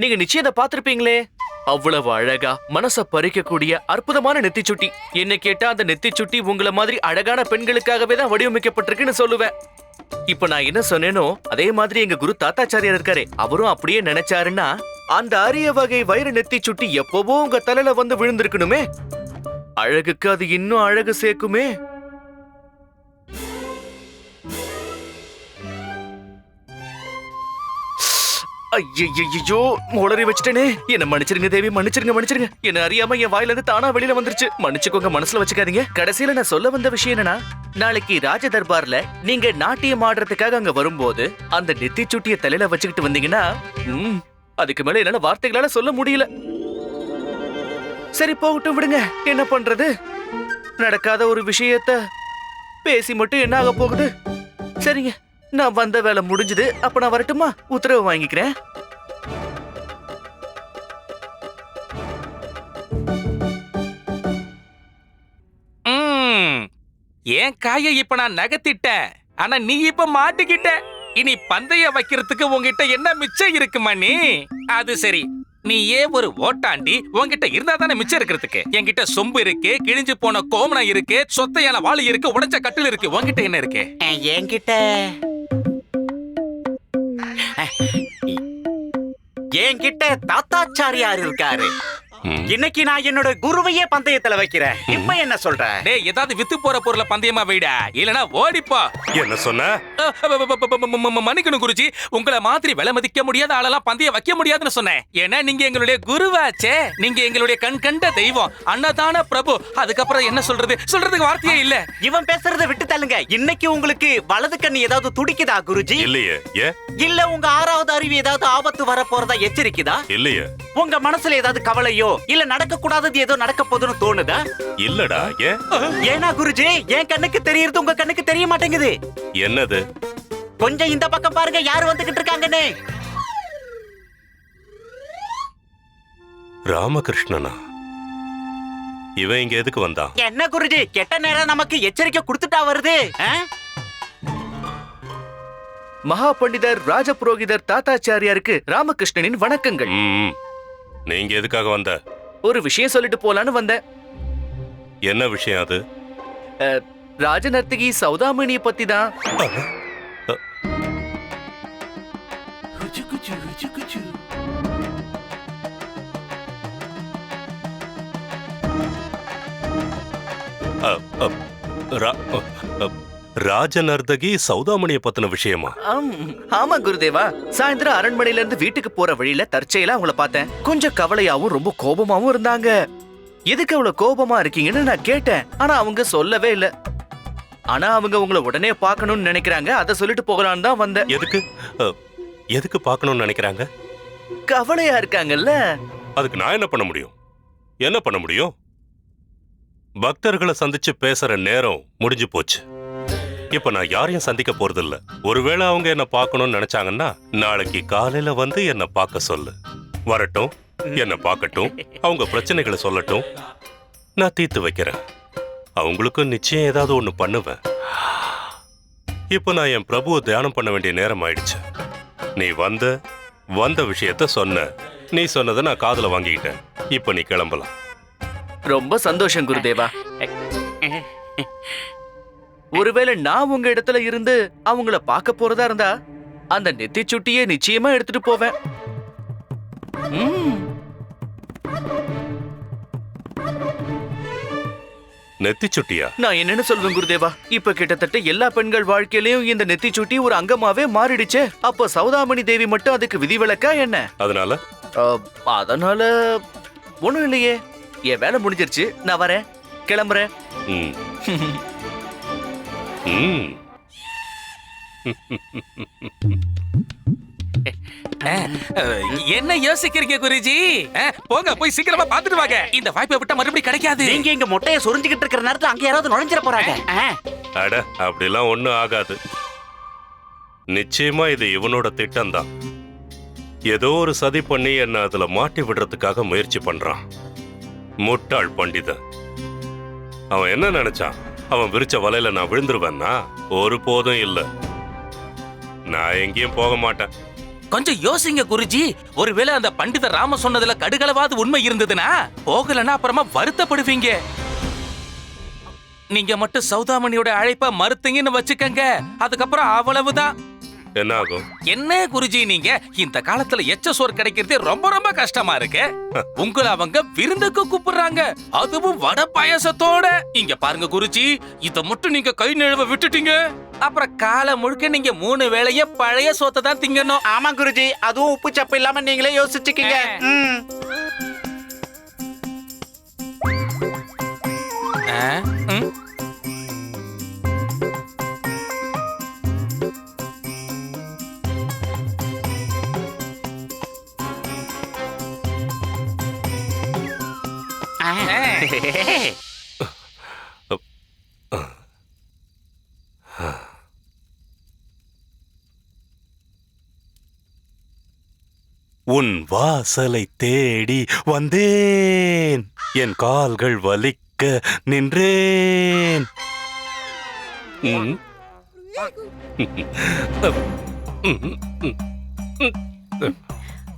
நீங்க நிச்சயத்தை பார்த்திருப்பீங்களே. அவ்வளவு அழகா மனச பறிக்கக்கூடிய அற்புதமான நெத்திச்சுட்டி என்ன கேட்டா அந்த நெத்திச்சுட்டி உங்களை மாதிரி அழகான பெண்களுக்காகவே தான் வடிவமைக்கப்பட்டிருக்குன்னு சொல்லுவேன். இப்ப நான் என்ன சொன்னேனோ அதே மாதிரி எங்க குரு தாத்தாச்சாரியார் இருக்காரு அவரும் அப்படியே நினைச்சாருன்னா அந்த அரிய வகை வைர நெத்திச்சுட்டி எப்பவோ உங்க தலையில வந்து விழுந்திருக்கணுமே. அழகுக்கு அது இன்னும் அழகு சேர்க்குமே. ஐயோ உளறி வச்சுட்டேனே. என்ன மன்னிச்சிருங்க தேவி மன்னிச்சிருங்க மன்னிச்சிருங்க. என்ன அறியாம என் வாயில இருந்து தானா வெளியில வந்துருச்சு. மன்னிச்சுக்கோங்க மனசுல வச்சுக்காதீங்க. கடைசியில நான் சொல்ல வந்த விஷயம் என்னன்னா நாளைக்கு ராஜ தர்பார்ல நீங்க நாட்டியம் ஆடுறதுக்காக அங்க வரும்போது அந்த நெத்தி சுட்டிய தலையில வச்சுக்கிட்டு வந்தீங்கன்னா ம், அதுக்கு மேல என்னால வார்த்தைகளால சொல்ல முடியல. சரி போகட்டும் விடுங்க. என்ன பண்றது? நடக்காத ஒரு விஷயத்த பேசி மட்டும் என்ன ஆக போகுது? சரிங்க. நான் வந்த வேலை முடிஞ்சது அப்ப நான் வரட்டுமா? உத்தரவு வாங்கிக்கிறேன். என் காயை இப்ப நான் நகர்த்திட்டேன். ஆனா நீ இப்ப மாட்டிக்கிட்ட. இனி பந்தய வைக்கிறதுக்கு உன்கிட்ட என்ன மிச்சம் இருக்கு மணி? அது சரி நீ ஏன் ஒரு ஓட்டாண்டி உன்கிட்ட இருந்தா தானே மிச்சம் இருக்கிறதுக்கு? என்கிட்ட சொம்பு இருக்கு கிழிஞ்சு போன கோமணம் இருக்கு சொத்தையான வாளி இருக்கு உடைஞ்ச கட்டில் இருக்கு உன்கிட்ட என்ன இருக்கு? என்கிட்ட என்கிட்ட தாத்தாச்சாரியார் இருக்காரு? இன்னைக்கு நான் என்னோட குருவையே பந்தயத்துல வைக்கிறேன். இப்ப என்ன சொல்ற? டேய் ஏதாவது வித்து போற பொருளை பந்தயமா வைடா? இல்லனா ஓடிப்போ என்ன சொன்ன? மன்னிக்கணும் குருஜி. உங்களை மாதிரி விலை மதிக்க முடியாத ஆளெல்லாம் பந்தயம் வைக்க முடியாதுன்னு சொன்னேன். ஏன்னா நீங்க எங்களுடைய குருவாச்சே. நீங்க எங்களுடைய கண் கண்ட தெய்வம். அன்னதான பிரபு. அதுக்கப்புறம் என்ன சொல்றது? சொல்றதுக்கு வார்த்தையே இல்ல. இவன் பேசுறத விட்டு தள்ளுங்க. இன்னைக்கு உங்களுக்கு வலது கண்ணு ஏதாவது துடிக்குதா குருஜி? இல்லையே. இல்ல உங்க ஆறாவது அறிவு ஏதாவது ஆபத்து வர போறதா எச்சரிக்குதா? இல்லையே. உங்க மனசுல ஏதாவது கவலையோ இல்ல நடக்க கூடாதது ஏதோ நடக்க போகுதுன்னு தோணுதா? இல்லடா ஏன் ஏனா குருஜி என் கண்ணுக்கு தெரியறது உங்க கண்ணுக்கு தெரிய மாட்டேங்குது. என்னது? கொஞ்சம் இந்த பக்கம் பாருங்க யார் வந்துகிட்டு இருக்காங்கன்னு. ராமகிருஷ்ணனா? இவன் இங்க எதுக்கு வந்தான்? என்ன குருஜி கெட்ட நேரம் நமக்கு எச்சரிக்கை கொடுத்துட்டா வருது? மகா பண்டிதர் ராஜபுரோகிதர் தாத்தாச்சாரியாருக்கு ராமகிருஷ்ணனின் வணக்கங்கள். நீங்க எதுக்காக வந்த? ஒரு விஷயம் சொல்லிட்டு போலான்னு வந்தேன். என்ன விஷயம் அது? ராஜநர்த்தகி சௌதாமணிய பத்தி தான். அ, அ, ரா- அ, ராஜநர்தகி சௌதாமணிய பத்தின விஷயமா? ஆம், குருதேவா. சாயந்தரம் அரண்மனையில இருந்து வீட்டுக்கு போற வழியில தற்செயலா அவங்கள பார்த்தேன். கொஞ்சம் கவலையாவும் ரொம்ப கோபமாவும் இருந்தாங்க. எதுக்கு அவ்வளவு கோபமா இருக்கீங்கன்னு நான் கேட்டேன். ஆனா அவங்க சொல்லவே இல்ல. ஆனா அவங்க உங்களை உடனே பார்க்கணும்னு நினைக்கிறாங்க. அதை சொல்லிட்டு போகலான்னு தான் வந்தேன். எதுக்கு? எதுக்கு பார்க்கணும்னு நினைக்கிறாங்க? கவலையா இருக்காங்கல்ல. அதுக்கு நான் என்ன பண்ண முடியும்? என்ன பண்ண முடியும்? பக்தர்களை சந்திச்சு பேசுற நேரம் முடிஞ்சு போச்சு. இப்ப நான் யாரையும் சந்திக்க போறதில்ல. ஒருவேளை அவங்க என்ன பார்க்கணும்னு நினைச்சாங்கன்னா நாளைக்கு காலையில வந்து என்ன பார்க்க சொல்லு. வரட்டும் என்ன பார்க்கட்டும் அவங்க பிரச்சனைகளை சொல்லட்டும். நான் தீர்த்து வைக்கிறேன். அவங்களுக்கும் நிச்சயம் ஏதாவது ஒண்ணு பண்ணுவேன். இப்ப நான் என் பிரபுவை தியானம் பண்ண வேண்டிய நேரம் ஆயிடுச்சு. நீ வந்த வந்த விஷயத்த சொன்ன. நீ சொன்னதை நான் காதல வாங்கிக்கிட்டேன். இப்ப நீ கிளம்பலாம். ரொம்ப சந்தோஷம் குருதேவா. ஒருவேளை நான் உங்க இடத்துல இருந்து அவங்கள பார்க்க போறதா இருந்தா அந்த நெத்தி சுட்டியை நிச்சயமா எடுத்துட்டு போவேன். ம், நெத்தி சுட்டியா? நான் என்னன்னு சொல்வேன் குருதேவா. இப்ப கிட்டத்தட்ட எல்லா பெண்கள் வாழ்க்கையிலயும் இந்த நெத்தி சுட்டி ஒரு அங்கமாவே மாறிடுச்சே. அப்ப சௌதாமணி தேவி மட்டும் அதுக்கு விதிவிலக்கா என்ன? அதனால? அதனால ஒண்ணும் இல்லையே. என் வேலை முடிஞ்சிருச்சு. நான் வரேன். கிளம்புறேன். என்ன யோசிக்கிறீங்க குருஜி? போங்க போய் சீக்கிரமா பாத்துட்டு வாங்க. இந்த வாய்ப்பை விட்டா மறுபடியும் கிடைக்காது. நீங்க இங்க மொட்டைய சொரிஞ்சுகிட்டு இருக்கிற நேரத்துல அங்க யாராவது நுழைஞ்சிட போறாங்க. அட அப்படிலாம் ஒண்ணும் ஆகாது. நிச்சயமா இது இவனோட திட்டம்தான். ஏதோ ஒரு சதி பண்ணி என்ன அதுல மாட்டி விடுறதுக்காக முயற்சி பண்றான். முட்டாள் பண்டிதன். அவன் என்ன நினைச்சான்? அவன் விரிச்ச வலையில நான் விழுந்துருவேன்னா ஒரு போதும் இல்ல. நான் எங்கேயும் போக மாட்டேன். கொஞ்சம் யோசிங்க குருஜி. ஒருவேளை அந்த பண்டித ராம சொன்னதுல கடுகளவாவது உண்மை இருந்ததுன்னா போகலன்னா அப்புறமா வருத்தப்படுவீங்க. நீங்க மட்டும் சௌதாமணியோட அழைப்ப மறுத்தீங்கன்னு வச்சுக்கங்க. அதுக்கப்புறம் அவ்வளவுதான். என்ன ஆகும் என்ன குருஜி நீங்க? இந்த காலத்துல எச்ச சோறு கிடைக்கிறது ரொம்ப ரொம்ப கஷ்டமா இருக்கு. உங்களை அவங்க விருந்துக்கு கூப்பிடுறாங்க. அதுவும் வடை பாயாசத்தோட. இங்க பாருங்க குருஜி இத மட்டும் நீங்க கை நழுவ விட்டுட்டீங்க. அப்புறம் காலை முழுக்க நீங்க மூணு வேளைய பழைய சோத்தை தான் திங்கணும். ஆமா குருஜி அதுவும் உப்பு சப்பு இல்லாம நீங்களே யோசிச்சுக்கீங்க. ம். ஆ? உன் வாசலை தேடி வந்தேன். என் கால்கள் வலிக்க நின்றேன்.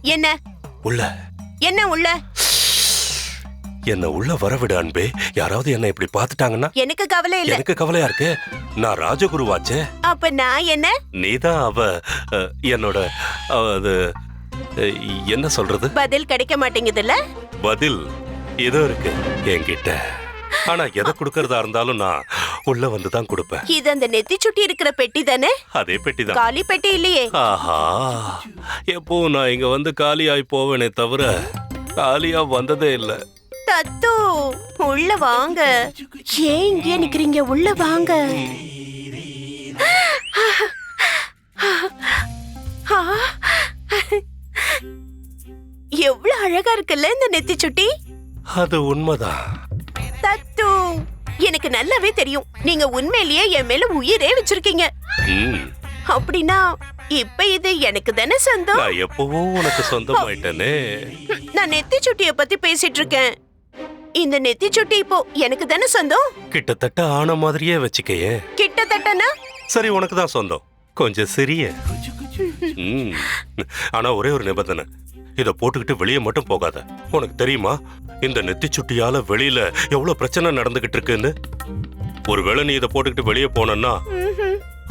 என்ன? உள்ள. என்ன உள்ள? என்ன உள்ள வரவிடு அன்பே. யாராவது என்ன இப்படி பார்த்துட்டாங்கன்னா? எனக்கு கவலை இல்ல. எனக்கு கவலையா இருக்கு? நான் ராஜகுருவாச்சே. அப்ப நான் என்ன? நீதான் அவ என்னோட அது என்ன சொல்றது? பதில் கிடைக்க மாட்டேங்குதுல்ல? பதில் இதோ இருக்கு என்கிட்ட. ஆனா எதை கொடுக்கறதா இருந்தாலும் நான் உள்ள வந்து தான் கொடுப்பேன். இது அந்த நெத்தி சுட்டி இருக்கிற பெட்டி தானே? அதே பெட்டிதான் காலி பெட்டி இல்லையே. ஆஹா. எப்போ நான் இங்க வந்து காலியாய் போவேனே தவிர காலியா வந்ததே இல்ல. தத்து உள்ள வாங்க. ஏன் இங்கே நிக்கிறீங்க? உள்ள வாங்க. எவ்வளவு அழகா இருக்குல்ல இந்த நெத்தி சுட்டி? அது உண்மைதான் தத்து எனக்கு நல்லாவே தெரியும். நீங்க உண்மையிலேயே என் மேல உயிரே வச்சிருக்கீங்க. அப்படின்னா இப்ப இது எனக்கு தானே சொந்தம்? நான் எப்பவோ உனக்கு சொந்தமாயிட்டேனே. நான் நெத்தி சுட்டிய பத்தி பேசிட்டு இருக்கேன். இந்த நெத்தி சுட்டி இப்போ எனக்கு தானே சொந்தம்? கிட்டத்தட்ட ஆன மாதிரியே வச்சுக்கையே. கிட்டத்தட்டனா? சரி உனக்கு தான் சொந்தம். கொஞ்சம் சிறிய. ம். ஆனா ஒரே ஒரு நிபந்தனை. இத போட்டுக்கிட்டு வெளியே மட்டும் போகாத. உனக்கு தெரியுமா? இந்த நெத்தி சுட்டியால வெளியில எவ்வளவு பிரச்சனை நடந்துகிட்டு இருக்குன்னு? ஒருவேளை நீ இத போட்டுக்கிட்டு வெளியே போனன்னா.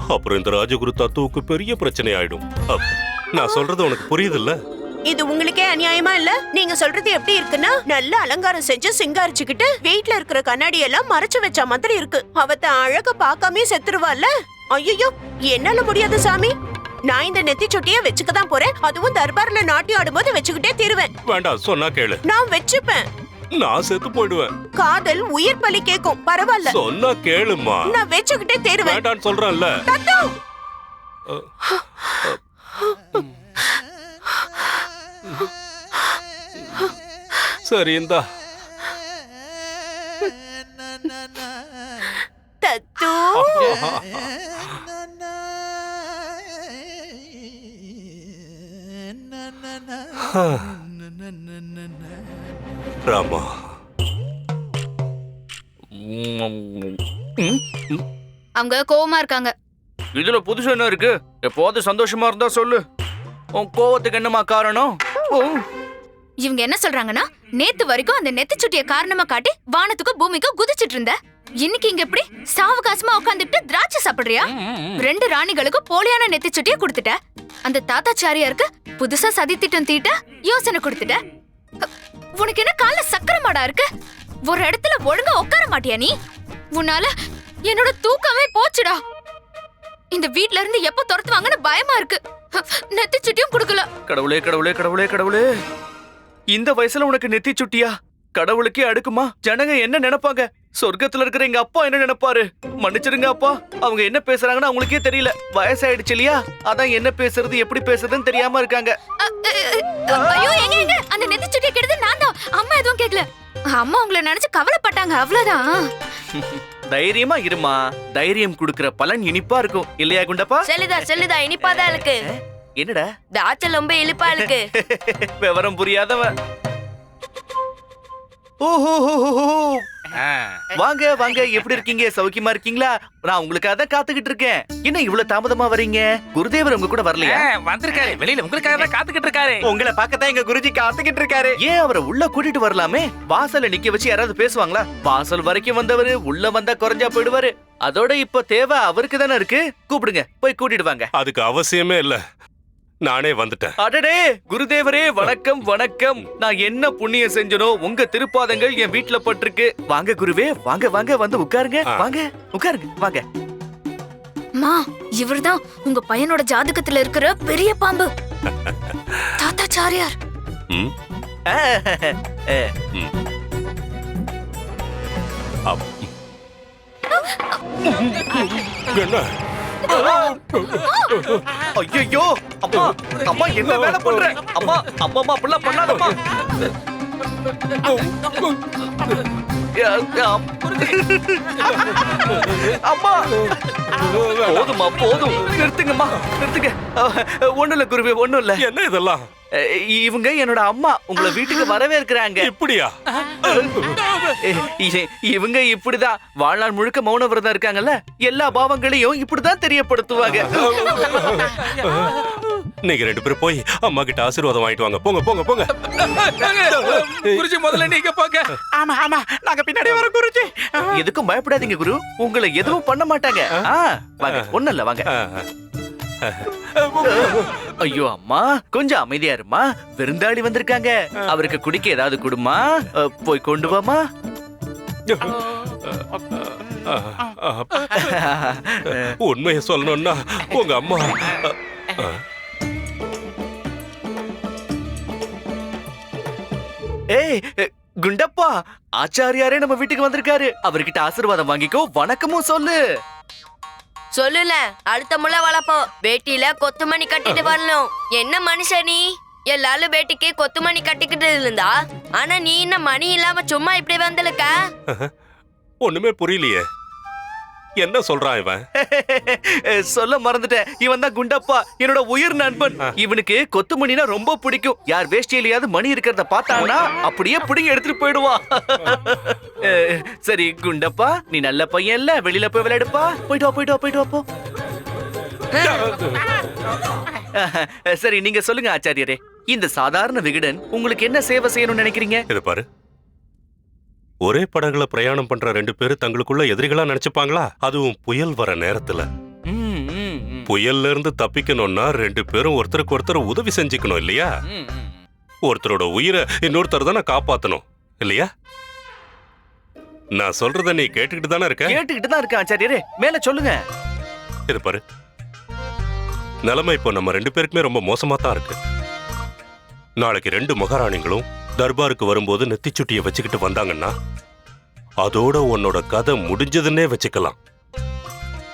அப்புறம் இந்த ராஜகுரு தத்துவுக்கு பெரிய பிரச்சனை ஆயிடும். அப், நான் சொல்றது உனக்கு புரியுதுல்ல? இது உங்களுக்கே அநியாயமா இல்ல? நீங்க சொல்றது எப்படி இருக்குன்னா நல்ல அலங்காரம் செஞ்சு சிங்காரிச்சுக்கிட்டு வீட்ல இருக்கிற கண்ணாடி எல்லாம் மறைச்சு வச்ச மாதிரி இருக்கு. அவத்த அழக பார்க்காம செத்துருவாள்ல? ஐயோ என்னால முடியாது சாமி. நான் இந்த நெத்தி சொட்டிய வச்சுக்க தான் போறேன். அதுவும் தர்பார்ல நாட்டியம் ஆடும்போது வச்சுக்கிட்டே தீருவேன். வேண்டாம் சொன்னா கேளு. நான் வச்சுப்பேன். நான் செத்து போயிடுவேன். காதல் உயிர் பலி கேக்கும். பரவாயில்ல. சொன்னா கேளுமா. நான் வச்சுக்கிட்டே தேருவேன். வேண்டான்னு சொல்றேன்ல. தத்து சரி இந்தா தத்து. ராமா. அவங்க கோவமா இருக்காங்க. இதுல புதுசு என்ன இருக்கு? எப்போது சந்தோஷமா இருந்தா சொல்லு. உன் கோவத்துக்கு என்னமா காரணம்? ஓ, இவங்க என்ன சொல்றாங்கன்னா நேத்து வரைக்கும் அந்த நெத்திச்சுட்டிய காரணமா காட்டி வானத்துக்கும் பூமிக்கும் குதிச்சிட்டு இருந்த. இன்னைக்கு இங்க எப்படி சாவகாசமா உட்காந்துட்டு திராட்சை சாப்பிடுறியா? ரெண்டு ராணிகளுக்கும் போலியான நெத்திச்சுட்டிய கொடுத்துட்ட. அந்த தாத்தாச்சாரியாருக்கு புதுசா சதி திட்டம் தீட்ட யோசனை கொடுத்துட்ட. உனக்கு என்ன கால்ல சக்கர மாடா இருக்கு? ஒரு இடத்துல ஒழுங்கா உட்கார மாட்டியா நீ? உன்னால என்னோட தூக்கமே போச்சுடா. இந்த வீட்ல இருந்து எப்ப துரத்துவாங்கன்னு பயமா இருக்கு. நெத்திச்சுட்டியும் கொடுக்கல. கடவுளே கடவுளே கடவுளே கடவுளே. இந்த வயசுல உனக்கு நெத்தி சுட்டியா? கடவுளுக்கே அடுக்குமா? ஜனங்க என்ன நினைப்பாங்க? சொர்க்கத்துல இருக்கிற எங்க அப்பா என்ன நினைப்பாரு? மன்னிச்சிருங்க அப்பா. அவங்க என்ன பேசுறாங்கன்னு அவங்களுக்கே தெரியல. வயசாயிடுச்சு இல்லையா? அதான் என்ன பேசுறது எப்படி பேசுறதுன்னு தெரியாம இருக்காங்க. ஐயோ எங்க எங்க? அந்த நெத்திச்சுட்டிய கெடுத்து நான் தான். அம்மா எதுவும் கேட்கல. அம்மா உங்களை நினைச்சு கவலைப்பட்டாங்க அவ்வளவுதான். தைரியமா இருமா. தைரியம் கொடுக்கிற பலன் இனிப்பா இருக்கும். இல்லையா குண்டப்பா? சொல்லுதா சொல்லுதா இனிப்பாதான் இருக்கு. என்னடா? தாச்சல் ரொம்ப இனிப்பா இருக்கு. விவரம் புரியாதவ. வாங்க வாங்க எப்படி இருக்கீங்க? சௌக்கியமா இருக்கீங்களா? நான் உங்களுக்காக தான் காத்துக்கிட்டு இருக்கேன். என்ன இவ்வளவு தாமதமா வரீங்க? குருதேவர் உங்க கூட வரலையா? வந்திருக்காரு. வெளியில உங்களுக்காக தான் காத்துக்கிட்டு இருக்காரு. உங்களை பார்க்கத்தான் எங்க குருஜி காத்துக்கிட்டு இருக்காரு. ஏன் அவரை உள்ள கூட்டிட்டு வரலாமே? வாசல்ல நிக்க வச்சு யாராவது பேசுவாங்களா? வாசல் வரைக்கும் வந்தவரு உள்ள வந்தா குறைஞ்சா போயிடுவாரு. அதோட இப்ப தேவை அவருக்கு தானே இருக்கு? கூப்பிடுங்க போய் கூட்டிட்டு வாங்க. அதுக்கு அவசியமே இல்ல. நானே வந்துட்டேன். அடடே குருதேவரே வணக்கம் வணக்கம். நான் என்ன புண்ணியம் செஞ்சனோ உங்க திருப்பாதங்கள் என் வீட்ல பட்டிருக்கு. வாங்க குருவே வாங்க வாங்க வந்து உட்காருங்க. வாங்க உட்காருங்க வாங்க. மா இவர்தான் உங்க பையனோட ஜாதகத்துல இருக்கிற பெரிய பாம்பு. தாத்தாச்சாரியார். என்ன? ஐயோ அம்மா அம்மா என்ன வேலை பண்ற? அம்மா அம்மா அம்மா அப்படிலாம் பண்ணாதம்மா. அம்மா. போதும்மா போதும். நிறுத்துங்கம்மா நிறுத்துங்க. ஒண்ணும் இல்ல குருவே ஒண்ணும் இல்ல. என்ன இதெல்லாம்? இவங்க என்னோட அம்மா. உங்களை வீட்டுக்கு வரவேற்கிறாங்க இப்படியா? இ- இவங்க இப்படிதான். வாழ்நாள் முழுக்க மௌன விரதம் இருக்காங்கல்ல? எல்லா பாவங்களையும் இப்படிதான் தெரியப்படுத்துவாங்க. நீங்க ரெண்டு பேரும் போய் அம்மா கிட்ட ஆசீர்வாதம் வாங்கிட்டு வாங்க. போங்க போங்க போங்க. குருஜி முதல்ல நீங்க போங்க. ஆமா ஆமா. நாங்க பின்னாடி வரோம் குருஜி. எதுக்கும் பயப்படாதீங்க குரு. உங்களை எதுவும் பண்ண மாட்டாங்க. வாங்க ஒண்ணும் இல்ல வாங்க. ஐயோ அம்மா கொஞ்சம் அமைதியா இருமா. விருந்தாளி வந்திருக்காங்க. அவருக்கு குடிக்க ஏதாவது கொடுமா? போய் கொண்டு வாமா. உண்மையை சொல்லணும்னா உங்க அம்மா ஏய் குண்டப்பா. ஆச்சாரியாரே நம்ம வீட்டுக்கு வந்திருக்காரு. அவர்கிட்ட ஆசீர்வாதம் வாங்கிக்கோ வணக்கமும் சொல்லு. சொல்லுல அடுத்த முளை வளர்ப்போம் வேட்டியில கொத்துமணி கட்டிட்டு வரணும். என்ன மனுஷன் நீ? எல்லாரும் வேட்டிக்கு கொத்துமணி கட்டிக்கிட்டு இருந்தா? ஆனா நீ என்ன மணி இல்லாம சும்மா இப்படி வந்திருக்க? ஒண்ணுமே புரியலையே. என்ன சொல்றான் இவன்? சொல்ல மறந்துட்டேன். இவன் தான் குண்டப்பா. என்னோட உயிர் நண்பன். இவனுக்கு கொத்துமணினா ரொம்ப பிடிக்கும். யார் வேஷ்டியிலயாவது மணி இருக்கிறத பார்த்தான்னா அப்படியே பிடிங்க எடுத்துட்டு போயிடுவான். அஹ், சரி குண்டப்பா நீ நல்ல பையன் இல்ல? வெளியில போய் விளையாடுப்பா. போயிட்டு வா போயிட்டு வா போயிட்டு வா போ. சரி நீங்க சொல்லுங்க ஆச்சாரியரே. இந்த சாதாரண விகடன் உங்களுக்கு என்ன சேவை செய்யணும்னு நினைக்கிறீங்க? இது பாரு. ஒரே படகுல பிரயாணம் பண்ற ரெண்டு பேரும் தங்களுக்குள்ள எதிரிகளா நினைச்சுப்பாங்களா? அதுவும் புயல் வர நேரத்துல. புயல்ல இருந்து தப்பிக்கணும்னா ரெண்டு பேரும் ஒருத்தருக்கு ஒருத்தர் உதவி செஞ்சுக்கணும் இல்லையா. ஒருத்தரோட உயிரை இன்னொருத்தர் தானே காப்பாத்தணும் இல்லையா? நான் சொல்றத நீ கேட்டுக்கிட்டு தானே இருக்க? கேட்டுக்கிட்டு தான் இருக்கேன் ஆச்சாரியரே. மேல சொல்லுங்க. இது பாரு. நிலைமை இப்போ நம்ம ரெண்டு பேருக்குமே ரொம்ப மோசமா தான் இருக்கு. நாளைக்கு ரெண்டு மகாராணிகளும் தர்பாருக்கு வரும்போது நெத்திச்சுட்டியை வச்சுக்கிட்டு வந்தாங்கன்னா அதோட உன்னோட கதை முடிஞ்சதுன்னே வச்சுக்கலாம்.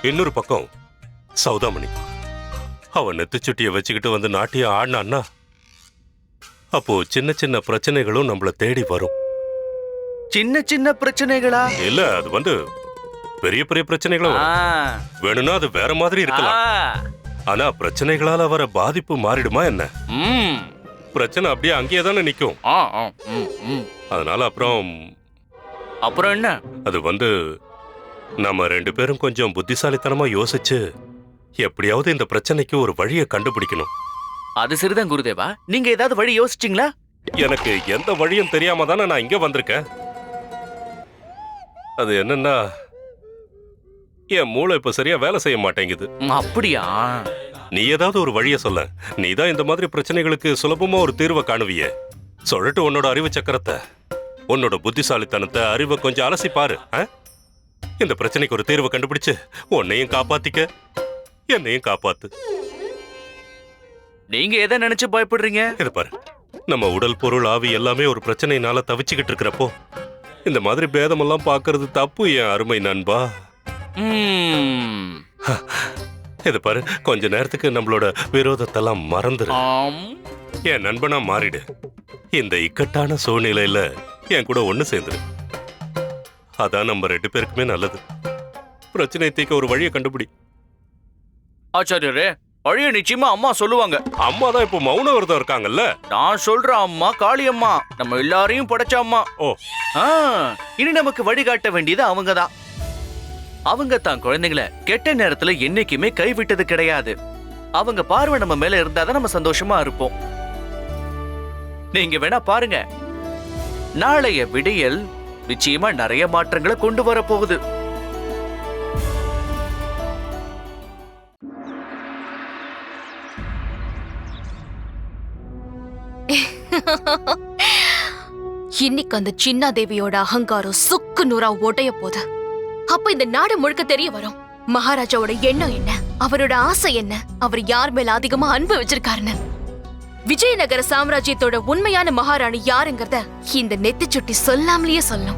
இன்னொரு பக்கம் சௌதாமணி. அவன் நெத்திச்சுட்டியை வச்சுக்கிட்டு வந்து நாட்டியம் ஆடினான்னா அப்போ சின்ன சின்ன பிரச்சனைகளும் நம்மள தேடி வரும். சின்ன சின்ன பிரச்சனைகளா? இல்ல அது வந்து பெரிய பெரிய பிரச்சனைகளும் வரும். வேணும்னா அது வேற மாதிரி இருக்கலாம். ஆனா பிரச்சனைகளால வர பாதிப்பு மாறிடுமா என்ன? ம், பிரச்சனை அப்படியே அங்கேயே தானே நிக்கும். ஆ, ஆ, ம், ம். அதனால அப்புறம் அப்புறம் என்ன? அது வந்து நம்ம ரெண்டு பேரும் கொஞ்சம் புத்திசாலித்தனமா யோசிச்சு எப்படியாவது இந்த பிரச்சனைக்கு ஒரு வழியை கண்டுபிடிக்கணும். அது சரிதான் குருதேவா. நீங்க ஏதாவது வழி யோசிச்சீங்களா? எனக்கு எந்த வழியும் தெரியாம தானே நான் இங்க வந்திருக்கேன். அது என்னன்னா என் மூளை இப்ப சரியா வேலை செய்ய மாட்டேங்குது. ம், அப்படியா? நீ ஏதாவது ஒரு வழியை சொல்ல. நீ தான் இந்த மாதிரி பிரச்சனைகளுக்கு சுலபமா ஒரு தீர்வை காணுவியே. சொல்லட்டு உன்னோட அறிவு சக்கரத்தை உன்னோட புத்திசாலித்தனத்தை அறிவை கொஞ்சம் அலசி பாரு ஆ? இந்த பிரச்சனைக்கு ஒரு தீர்வை கண்டுபிடிச்சு உன்னையும் காப்பாத்திக்க என்னையும் காப்பாத்து. நீங்க எதை நினைச்சு பயப்படுறீங்க? இது பாரு. நம்ம உடல் பொருள் ஆவி எல்லாமே ஒரு பிரச்சனையினால தவிச்சுக்கிட்டு இருக்கிறப்போ இந்த மாதிரி பேதமெல்லாம் பார்க்கிறது தப்பு என் அருமை நண்பா. ம், இது பாரு கொஞ்ச நேரத்துக்கு நம்மளோட விரோதத்தெல்லாம் மறந்துரு. என் நண்பனா மாறிடு. இந்த இக்கட்டான சூழ்நிலையில என் கூட ஒண்ணு சேர்ந்துரு. அதான் நம்ம ரெண்டு பேருக்குமே நல்லது. பிரச்சனை தீர்க்க ஒரு வழியை கண்டுபிடி. ஆச்சாரியரே பழைய நிச்சயமா அம்மா சொல்லுவாங்க. அம்மா தான் இப்போ மௌன விரதம் இருக்காங்கல்ல? நான் சொல்ற அம்மா காளியம்மா நம்ம எல்லாரையும் படைச்ச அம்மா. ஓ. இனி நமக்கு வழிகாட்ட வேண்டியது அவங்க தான் அவங்க தான் குழந்தைங்கள கெட்ட நேரத்துல என்னைக்குமே கைவிட்டது கிடையாது. அவங்க பார்வை நம்ம மேல இருந்தாதான் நம்ம சந்தோஷமா இருப்போம். நீங்க வேணா பாருங்க. நாளைய விடியல் நிச்சயமா நிறைய மாற்றங்களை கொண்டு வர போகுது. இன்னைக்கு அந்த சின்ன தேவியோட அகங்காரம் சுக்கு நூறா உடைய போது அப்ப இந்த நாடு முழுக்க தெரிய வரும். மகாராஜாவோட எண்ணம் என்ன? அவரோட ஆசை என்ன? அவர் யார் மேல அதிகமா அன்பு வச்சிருக்காருன்னு? விஜயநகர சாம்ராஜ்யத்தோட உண்மையான மகாராணி யாருங்கிறத இந்த நெத்தி சுட்டி சொல்லாமலேயே சொல்லும்.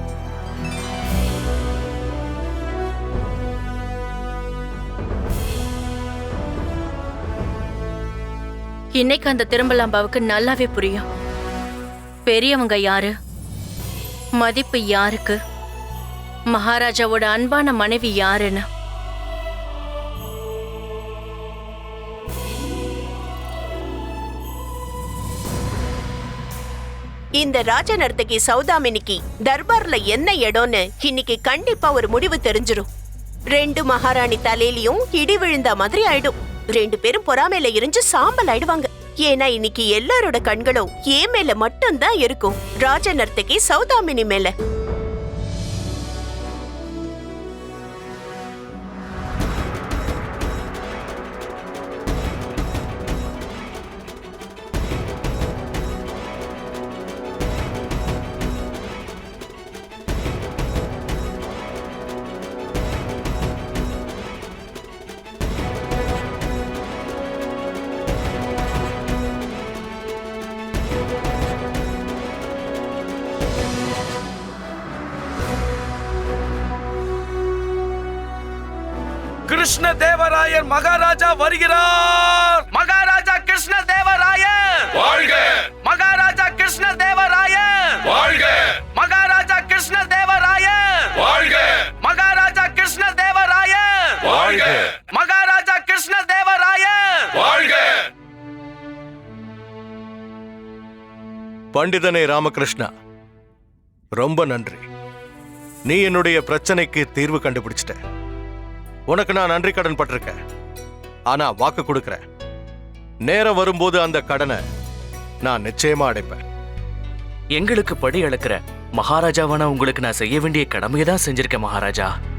இன்னைக்கு அந்த திரும்பலாம்பாவுக்கு நல்லாவே புரியும். பெரியவங்க யாரு? மதிப்பு யாருக்கு? மகாராஜாவோட அன்பான மனைவி யாருன்னு? இந்த ராஜ நர்த்தகி சௌதாமினிக்கு தர்பார்ல என்ன இடம்னு இன்னைக்கு கண்டிப்பா ஒரு முடிவு தெரிஞ்சிடும் ரெண்டு மகாராணி தலையிலயும் இடி விழுந்த மாதிரி ஆயிடும். ரெண்டு பேரும் பொறாமையில எரிஞ்சு சாம்பல் ஆயிடுவாங்க. ஏன்னா இன்னைக்கு எல்லாரோட கண்களும் ஏ மேல மட்டும்தான் இருக்கும். ராஜ நர்த்தகி சௌதாமினி மேல. கிருஷ்ண தேவராயர் மகாராஜா வருகிறார். மகாராஜா கிருஷ்ண தேவராயர். வாழ்க. மகாராஜா கிருஷ்ண தேவராயர். வாழ்க. மகாராஜா கிருஷ்ண தேவராயர். வாழ்க. மகாராஜா கிருஷ்ண தேவராயர். வாழ்க. மகாராஜா கிருஷ்ண தேவராயர். வாழ்க. பண்டிதனே ராமகிருஷ்ணா ரொம்ப நன்றி. நீ என்னுடைய பிரச்சனைக்கு தீர்வு கண்டுபிடிச்சிட்ட. உனக்கு நான் நன்றி கடன் பட்டிருக்கேன். ஆனா வாக்கு கொடுக்கறேன் நேரம் வரும்போது அந்த கடனை நான் நிச்சயமா அடைப்பேன். எங்களுக்கு படி அளக்கிற மகாராஜாவான உங்களுக்கு நான் செய்ய வேண்டிய கடமையை தான் செஞ்சிருக்கேன் மகாராஜா மகாராஜா.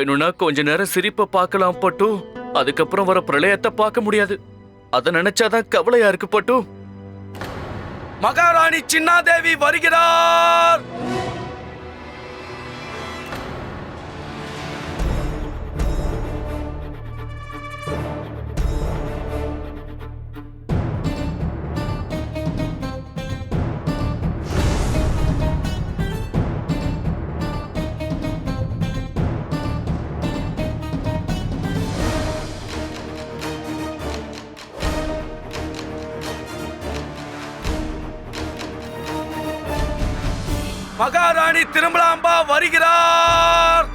வேணும்னா கொஞ்ச நேரம் சிரிப்பை பார்க்கலாம் பட்டு. அதுக்கப்புறம் வர பிரளயத்தை பார்க்க முடியாது. அத நினைச்சாதான் கவலையா இருக்கு பட்டு. மகாராணி சின்னாதேவி வருகிறார்! மகாராணி திருமலாம்பா வருகிறார்.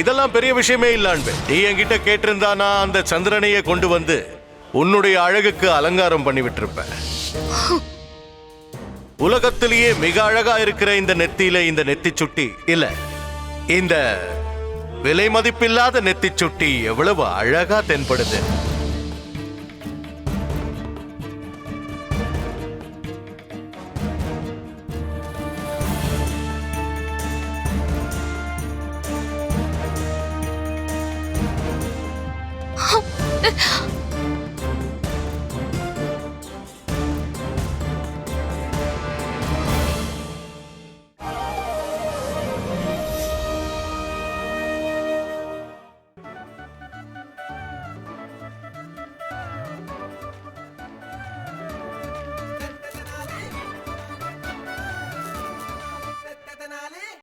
இதெல்லாம் பெரிய விஷயமே இல்ல அன்பே. நீ என்கிட்ட கேட்டிருந்தானா அந்த சந்திரனையே கொண்டு வந்து உன்னுடைய அழகுக்கு அலங்காரம் பண்ணி விட்டுருப்பேன். உலகத்திலேயே மிக அழகா இருக்கிற இந்த நெத்தியில இந்த நெத்தி சுட்டி இல்ல. இந்த விலை மதிப்பில்லாத நெத்தி சுட்டி எவ்வளவு அழகா தென்படுது.